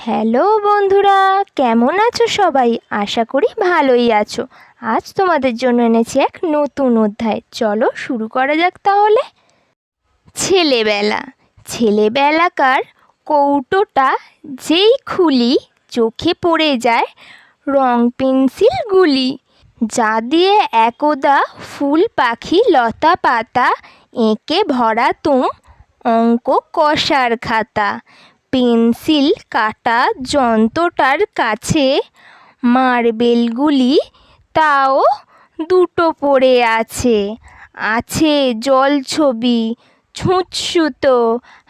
Hello বন্ধুরা, কেমন আছো সবাই? আশা করি ভালোই আছো। আজ তোমাদের জন্য এনেছি এক নতুন অধ্যায়। চলো শুরু করা যাক তাহলে। ছেলেবেলা। ছেলেবেলাকার কৌটোটা যেই খুলি চোখে পড়ে যায় রং পেন্সিলগুলি যা দিয়ে একদা ফুল পাখি লতা পাতা এঁকে ভরা তুম অঙ্ক কষার খাতা। পেন্সিল কাটা যন্ত্রটার কাছে মার্বেলগুলি, তাও দুটো পড়ে আছে। আছে জল ছবি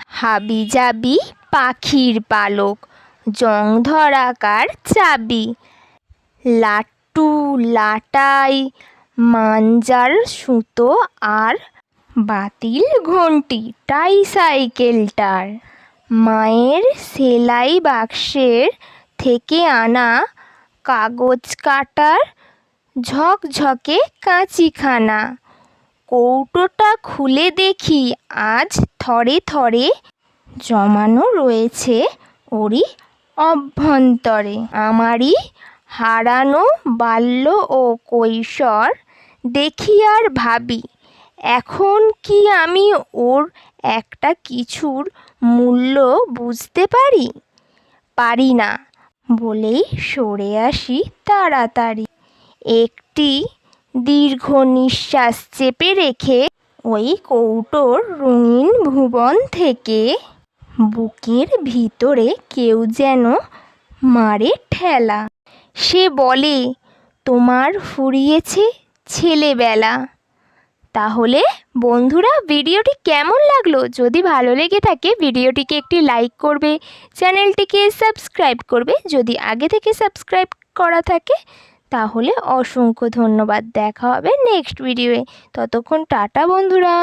হাবি জাবি পাখির পালক জং ধরাকার চাবি। লাট্টু, লাটাই, মাঞ্জার সুতো আর বাতিল ঘন্টি, টাইসাইকেলটার। মায়ের সেলাই বাক্সের থেকে আনা কাগজ কাটার ঝকঝকে কাঁচিখানা। কৌটোটা খুলে দেখি আজ থরে থরে জমানো রয়েছে ওরই অভ্যন্তরে। আমারই হারানো বাল্য ও কৈশোর দেখি আর ভাবি এখন কি আমি ওর একটা কিছুর মূল্য বুঝতে পারি? পারি না, বলেই সরে আসি তাড়াতাড়ি। একটি দীর্ঘ নিঃশ্বাস চেপে রেখে ওই কৌটোর রঙিন ভুবন থেকে বুকের ভিতরে কেউ যেন মারে ঠেলা। সে বলে, তোমার ফুরিয়েছে ছেলেবেলা। তাহলে বন্ধুরা ভিডিওটি কেমন লাগল? যদি ভালো লেগে থাকে, ভিডিওটিকে একটি লাইক করবে, চ্যানেলটিকে সাবস্ক্রাইব করবে। যদি আগে থেকে সাবস্ক্রাইব করা থাকে, তাহলে অসংখ্য ধন্যবাদ। দেখা হবে নেক্সট ভিডিওয়ে। ততক্ষণ টাটা বন্ধুরা।